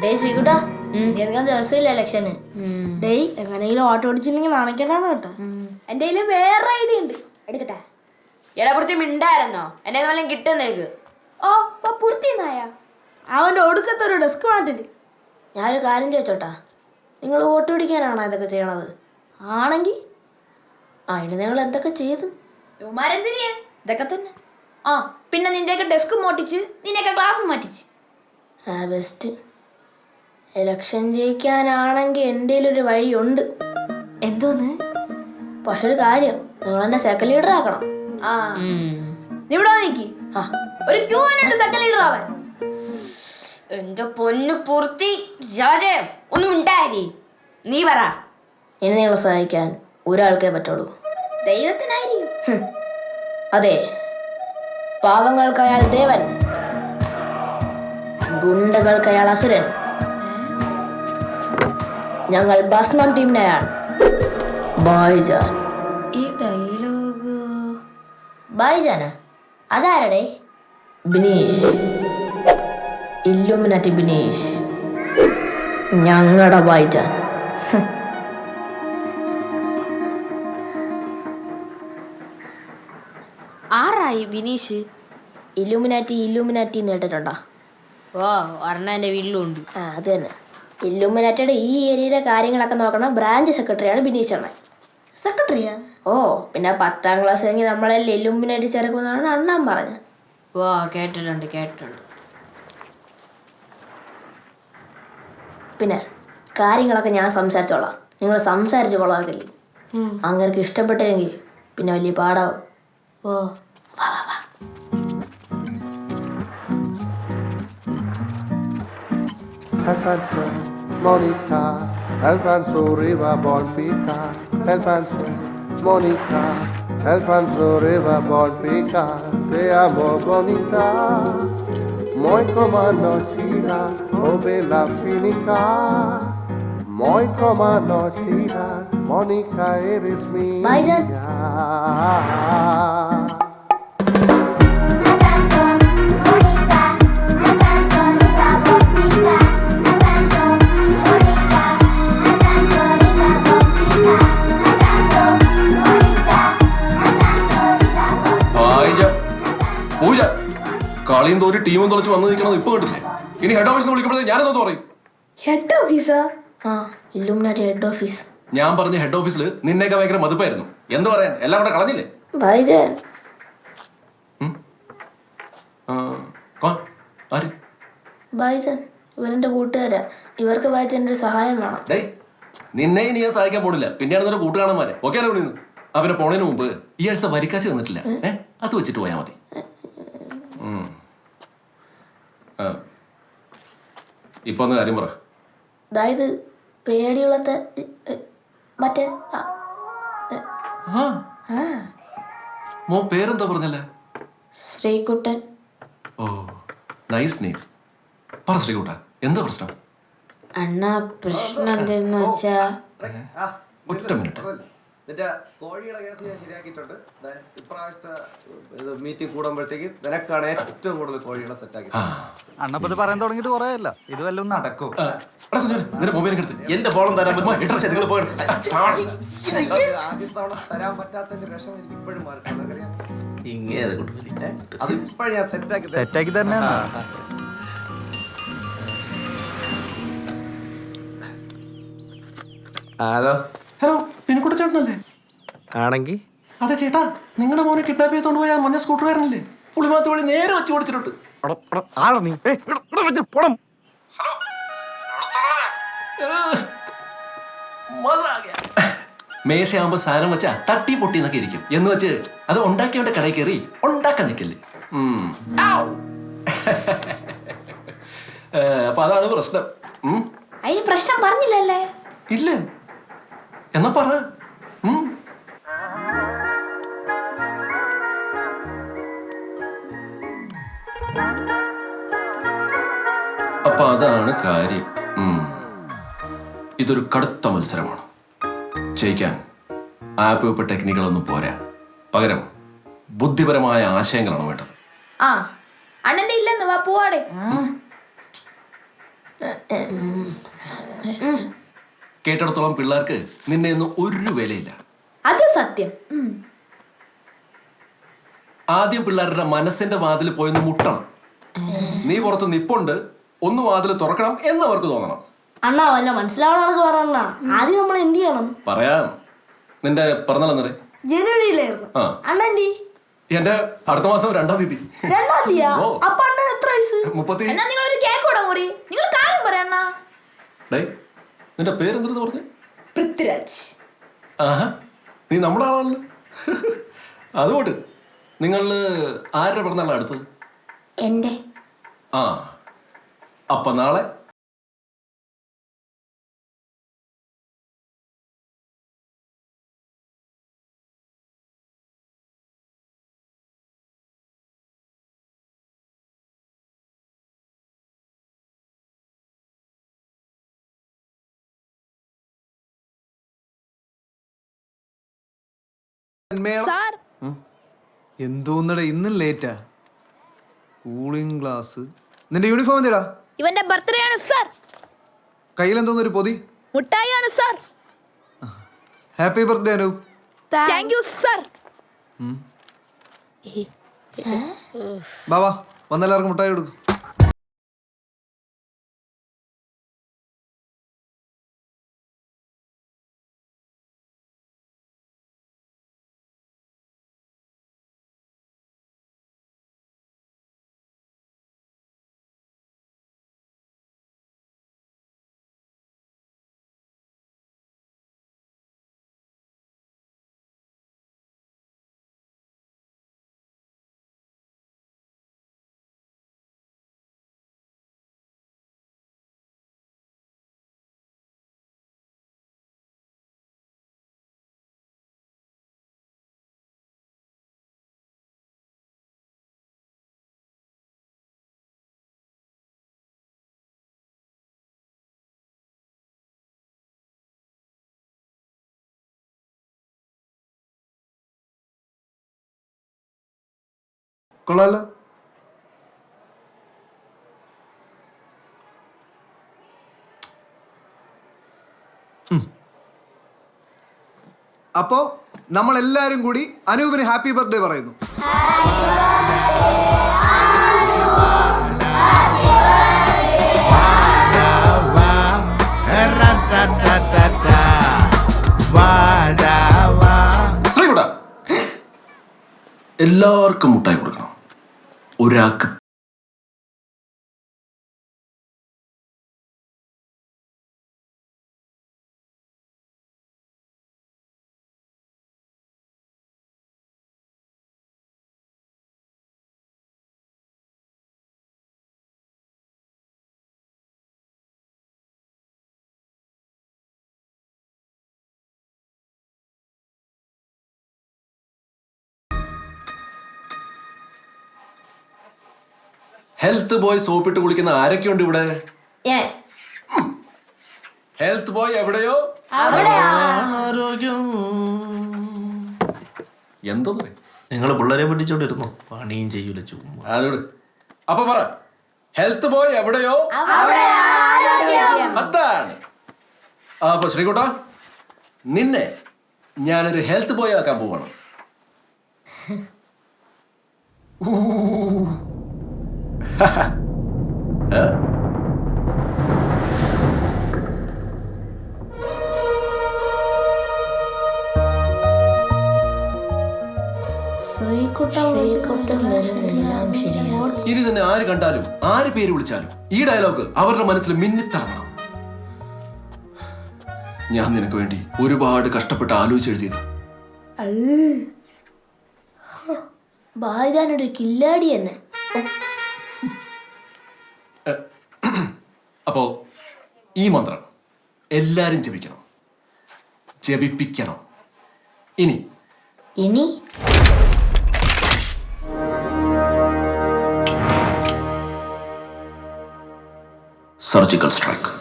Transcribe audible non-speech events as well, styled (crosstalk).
ശ്രീകുട്ടാ ദീർഘം ദിവസമില്ല ഇലക്ഷന്. ഡേയ് എങ്ങനെയും ഓട്ടോ ഓടിച്ചിട്ടുണ്ടെങ്കിൽ നാണക്കേടാണ് കേട്ടോ. എന്റെ കയ്യിൽ വേറെ ഐഡിയ ഉണ്ട്. എടുക്കട്ടെ. എടാ കുറച്ച് മിണ്ടായിരുന്നോ? എന്നെ വല്ലതും കിട്ടുന്ന എനിക്ക് ഓ ഇപ്പൊ പൂർത്തി നായ അവന്റെ ഒടുക്കത്തെ ഒരു ഡെസ്ക് മാറ്റില്ല ഞാനൊരു കാര്യം ചോദിച്ചോട്ടാ. നിങ്ങൾ വോട്ട് പിടിക്കാനാണോ ഇതൊക്കെ ചെയ്യണത്? ആണെങ്കിൽ? അതിന് നിങ്ങൾ എന്തൊക്കെ ചെയ്തു? ഇവന്മാരെന്തിനാ? ഇതൊക്കെ തന്നെ. ആ പിന്നെ നിന്റെയൊക്കെ ഡെസ്ക് മോട്ടിച്ച് നിന്നെയൊക്കെ ക്ലാസ് മാറ്റിച്ച്. ആ ബെസ്റ്റ് ഇലക്ഷൻ ജയിക്കാനാണെങ്കിൽ എന്റെ ഒരു വഴിയുണ്ട്. എന്തോന്ന്? പക്ഷെ ഒരു കാര്യം നിങ്ങൾ എന്നെ സെക്കൻഡ് ലീഡർ ആക്കണം. ആ. നീ ഇവിടെ നീക്കി. ആ. ഒരു ക്യൂ സെക്കൻഡ് ലീഡർ ആവാൻ. എന്റെ പൊന്നു പൂർത്തി രാജയം ഒന്നും ഉണ്ടായി നീ പറ. ഇനി നിങ്ങളെ സഹായിക്കാൻ ഒരാൾക്കേ പറ്റുള്ളൂ. ദൈവത്തിനായിരിക്കും. അതെ. പാവങ്ങൾക്ക് അയാൾ ദേവൻ ഗുണ്ടകൾക്ക് അയാൾ അസുരൻ. ഞങ്ങൾ ഭസ്മം ടീമിനെയാണ്. ബായ്ജാൻ ഈ ഡയലോഗ് ബായ്ജാന അതാരടേ? ബിനീഷ്. ഇല്ലുമിനാറ്റി ബിനീഷ്. ഞങ്ങളുടെ ബായ്ജാൻ ആറായി ബിനീഷ്? ഇല്ലുമിനാറ്റി എന്ന് കേട്ടിട്ടുണ്ടോ? ഓ എന്റെ വീട്ടിലുണ്ട്. ആ അത് തന്നെ. ഇല്ലുമിനാറ്റിയുടെ ഈ ഏരിയയിലെ കാര്യങ്ങളൊക്കെ നോക്കണ. ബ്രാഞ്ച് സെക്രട്ടറിയാണ് ബിനീഷ് അണ്ണൻ സെക്രട്ടറിയാ? ഓ പിന്നെ പത്താം ക്ലാസ് കഴിഞ്ഞ് നമ്മളെ ഇല്ലുമിനാറ്റി ചേർക്കുമെന്നാണ് അണ്ണൻ പറഞ്ഞത്. ഓ കേട്ടിട്ടുണ്ട് കേട്ടിട്ടുണ്ട്. പിന്നെ കാര്യങ്ങളൊക്കെ ഞാൻ സംസാരിച്ചോളാം. നിങ്ങൾ സംസാരിച്ച് കൊള്ളാക്കില്ലേ? അങ്ങനെ ഇഷ്ടപ്പെട്ടില്ലെങ്കിൽ പിന്നെ വലിയ പാടാവും. ഓ. Alfonso, Monica, Alfonso Riva Bonfica, Alfonso, Monica, Alfonso Riva Bonfica, te amo bonita, muy como nochira, oh bella finica, muy como nochira, Mónica eres mía. Bye, തോരി ടീമും തുളച്ച് വന്നു നിൽക്കണത് ഇപ്പൊ കണ്ടില്ലേ? ഇനി ഹെഡ് ഓഫീസിൽ വിളിക്കുമ്പോഴേ ഞാനെന്തോ പറയും? ഹെഡ് ഓഫീസർ ആ? ഇല്ലുമിനാറ്റി ഹെഡ് ഓഫീസ് ഞാൻ പറഞ്ഞ ഹെഡ് ഓഫീസിൽ നിന്നേക്ക് ഭയങ്കര മതിപ്പായിരുന്നു. എന്ത് പറയാൻ? എല്ലാം കൂടെ കളഞ്ഞില്ലേ? ബൈജൻ. ആ, കോൺ? ആര്? ബൈജൻ ഇവരെന്റെ കൂട്ടുകാരാ. ഇവർക്ക് ബൈജന്റെ ഒരു സഹായം വേണം. ഡേയ് നിന്നെ ഇനി ഞാൻ സഹായിക്കാൻ പോണില്ല. പിന്നെയാണ് നിന്റെ കൂട്ടുകാണന്മാരെ ഓക്കെ അല്ലേ വിളിക്കുന്നു ആ പിന്നെ പോണതിന് മുമ്പ് ഈ ആഴ്ചത്തെ വരിക്കാശ് വന്നിട്ടില്ല. അത് വെച്ചിട്ട് പോയാൽ മതി. ഉം. ഇപ്പൊ ഒന്ന് കാര്യം പറ. അതായത് പേടിയുള്ളത്തെ മറ്റേ മോ പേരെന്താ പറഞ്ഞല്ലേ? ശ്രീകുട്ടൻ. ഓ നൈസ് നെയിം. പറ ശ്രീകൂട്ട എന്താ പ്രശ്നം? അണ്ണ പ്രശ്നം എന്തെന്ന് വെച്ചാ? ഒറ്റ മിനിറ്റ്. നിന്റെ കോഴിയുടെ കേസ് ഞാൻ ശരിയാക്കിയിട്ടുണ്ട്. ഇപ്രാവശ്യത്തെ ഇത് മീറ്റിംഗ് കൂടുമ്പോഴത്തേക്ക് നിനക്കാണ് ഏറ്റവും കൂടുതൽ കോഴികളെ സെറ്റാക്കി അണ്ണപ്പത് പറയാൻ തുടങ്ങിയിട്ട് കുറേ അല്ല. ഇത് വല്ലതും നടക്കും. എന്റെ ഫോണും തരാൻ തരാൻ പറ്റാത്തതിന്റെ എനിക്ക് ഇപ്പോഴും അത് ഇപ്പോഴും ഞാൻ സെറ്റാക്കി തരാം. സെറ്റാക്കി തന്നെയാണ്. ഹലോ ഹലോ പിന്നിക്കുട്ട ചേട്ടനല്ലേ? ആണെങ്കിൽ അതെ ചേട്ടാ നിങ്ങളുടെ മോനെ കിഡ്നാപ്പ് ചെയ്തോണ്ട് പോയ മഞ്ഞ സ്കൂട്ടറുകാരനല്ലേ പുളിമാത്ത വഴി നേരെ വെച്ച് ഓടിച്ചിട്ടുണ്ട് മേശയാകുമ്പോ സാധനം വെച്ചാ തട്ടി പൊട്ടി എന്നൊക്കെ ഇരിക്കും. എന്ന് വെച്ച് അത് ഉണ്ടാക്കിയവന്റെ കടയിൽ കയറി ഉണ്ടാക്കാൻ നിൽക്കല്ലേ അപ്പൊ അതാണ് പ്രശ്നം. അതിന് പ്രശ്നം പറഞ്ഞില്ലല്ലേ? ഇല്ല. എന്നാ പറ. അപ്പൊ അതാണ് കാര്യം. ഇതൊരു കടുത്ത മത്സരമാണ്. ജയിക്കാൻ ആപ്പ് വെപ്പ് ടെക്നിക്കുകളൊന്നും പോരാ. പകരം ബുദ്ധിപരമായ ആശയങ്ങളാണ് വേണ്ടത്. ആ അണ്ണന്റെ ഇല്ലെന്ന് വാ പോവാടെ. കേട്ടിടത്തോളം പിള്ളേർക്ക് നിന്നെ ഒന്നും ഒരു വിലയില്ല. അത് സത്യം. ആദ്യം പിള്ളേരുടെ മനസ്സിന്റെ വാതിൽ പോയൊന്ന് മുട്ടണം. നീ പുറത്ത് നിപ്പുണ്ട് ഒന്ന് വാതിൽ തുറക്കണം എന്ന് അവർക്ക് തോന്നണം. അണ്ണാ വല്ല മനസ്സിലാവണമെന്നൊക്കെ പറയണ ആദ്യം നമ്മൾ എന്ത് ചെയ്യണം? പറയാം. നിന്റെ പിറന്നാളെന്നറേ ജനുവരിയിലായിരുന്നു. ആ. അണ്ണന്റെ എന്റെ അടുത്ത മാസം രണ്ടാം തീയതി. രണ്ടാം തീയതിയാ? ഓ. അപ്പൊ അണ്ണൻ എത്ര വയസ്സ്? മുപ്പത്തി എന്നാ നിങ്ങൾ ഒരു കേക്ക് കൂടെ മുറി നിങ്ങൾ കാര്യം പറയണ ഡേ നിന്റെ പേരെന്തെന്ന് പറഞ്ഞു? പൃഥ്വിരാജ്. ആഹാ നീ നമ്മുടെ ആളാണല്ലോ. അതുകൊണ്ട് നിങ്ങൾ ആരുടെ പിറന്നാളാണ് അടുത്തത് എന്റെ. ആ അപ്പൊ നാളെ സാർ. എന്തോന്നടാ ഇന്നും ലേറ്റാ. Cooling glass. നിന്റെ യൂണിഫോം എന്തിടാ? ഇവന്റെ ബർത്ത്ഡേ ആണ് സാർ. കയ്യിൽ എന്തോന്ന് ഒരു പൊതി? മുട്ടായി ആണ് sir happy birthday Anoop thank you sir Baba വന്നെല്ലാവർക്കും മുട്ടായി കൊടുക്കും. കൊള്ളാലോ അപ്പോ നമ്മൾ എല്ലാരും കൂടി അനൂപിന് ഹാപ്പി ബർത്ത്ഡേ പറയുന്നു. എല്ലാവർക്കും മുട്ടായി കൊടുക്കണം ഒരാൾക്ക് ഹെൽത്ത് ബോയ് സോപ്പിട്ട് കുളിക്കുന്ന ആരൊക്കെയുണ്ട് ഇവിടെ? ഹെൽത്ത് ബോയ് എവിടെയോ? ആരോഗ്യം എന്തോ നിങ്ങൾ പിള്ളേരെ പിടിച്ചോണ്ടിരുന്നു പണിയും ചെയ്യൂല ചുമ്മാ. അതോട്. അപ്പൊ പറ. ഹെൽത്ത് ബോയ് എവിടെയോ? അതാണ്. അപ്പൊ ശ്രീകുട്ട നിന്നെ ഞാനൊരു ഹെൽത്ത് ബോയ് ആക്കാൻ പോവാണ്. (laughs) ഊ. ഇനി തന്നെ ആര് കണ്ടാലും ആര് പേര് വിളിച്ചാലും ഈ ഡയലോഗ് അവരുടെ മനസ്സിൽ മിന്നിത്തിളങ്ങണം. ഞാൻ നിനക്ക് വേണ്ടി ഒരുപാട് കഷ്ടപ്പെട്ട് ആലോചിച്ചെഴുതിയത് ഭാജാനൊരു കില്ലാടി തന്നെ. ഈ മന്ത്രം എല്ലാരും ജപിക്കണം. ജപിപ്പിക്കണം. ഇനി. ഇനി. Surgical strike